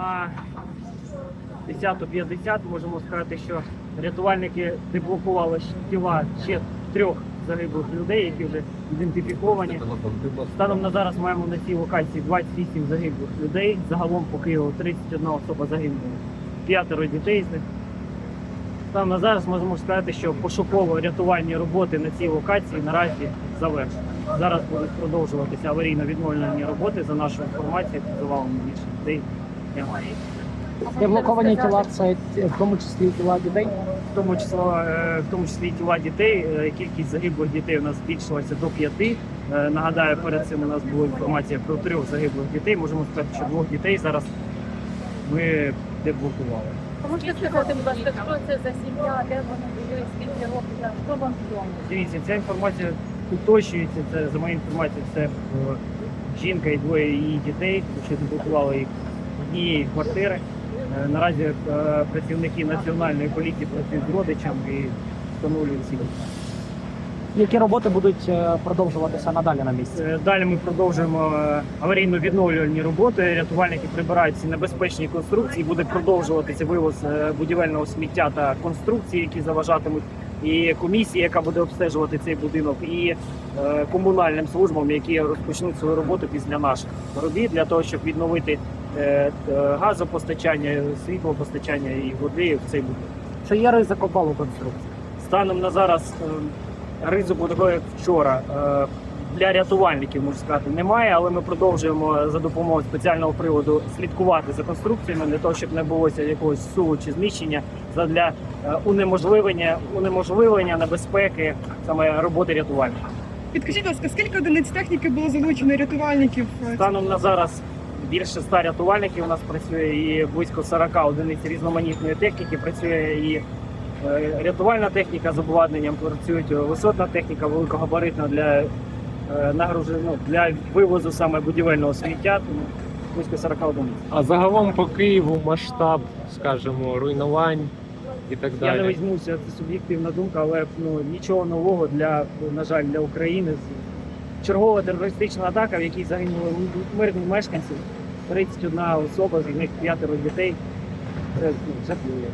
На 10.50 можемо сказати, що рятувальники деблокували тіла ще трьох загиблих людей, які вже ідентифіковані. Станом на зараз маємо на цій локації 28 загиблих людей. Загалом по Києву 31 особа загинула, п'ятеро дітей з них. Станом на зараз можемо сказати, що пошуково-рятувальні роботи на цій локації наразі завершені. Зараз будуть продовжуватися аварійно-відновлені роботи за нашою інформацією, під завалом більше людей немає. Деблоковані тіла це в тому числі тіла дітей. В тому числі, е, в тому числі і тіла дітей. Е, Кількість загиблих дітей у нас збільшилася до п'яти. Е, Нагадаю, перед цим у нас була інформація про трьох загиблих дітей. Можемо сказати, що двох дітей зараз ми деблокували. Можете сказати, будь ласка, хто це за сім'я, де вони були, скільки років, що вам відомо? Дивіться, ця інформація уточнюється. Це за моєю інформацією, це жінка і двоє її дітей, що деблокували їх однієї квартири. Е, Наразі е, працівники національної поліції працюють з родичами і встановлюють всі. Які роботи будуть е, продовжуватися надалі на місці? Далі ми продовжуємо аварійно-відновлювальні роботи. Рятувальники прибирають ці небезпечні конструкції. Буде продовжуватися вивоз будівельного сміття та конструкцій, які заважатимуть. І комісія, яка буде обстежувати цей будинок, і комунальним службам, які розпочнуть свою роботу після наших робіт, для того, щоб відновити газопостачання, світлопостачання і води в цей будинок. Чи є ризик обвалу конструкції? Станом на зараз е, ризику такого, як вчора, е, для рятувальників можу сказати, немає, але ми продовжуємо за допомогою спеціального приводу слідкувати за конструкціями для того, щоб не булося якогось суву чи зміщення для унеможливлення унеможливлення небезпеки саме роботи рятувальників. Підкажіть, будь ласка, скільки одиниць техніки було залучено рятувальників? Станом на зараз більше 100 рятувальників у нас працює і близько 40 одиниць різноманітної техніки. Працює і е, рятувальна техніка з обладнанням, працюють висотна техніка, великогабаритна для е, ну, для вивозу саме будівельного сміття. Близько 40 одиниць. А загалом по Києву масштаб, скажімо, руйнувань і так далі. Я не візьмуся, це суб'єктивна думка, але ну нічого нового для на жаль для України. Чергова терористична атака, в якій загинули мирні мешканці, 31 особа, з них п'ятеро дітей. Це ну, жахливо.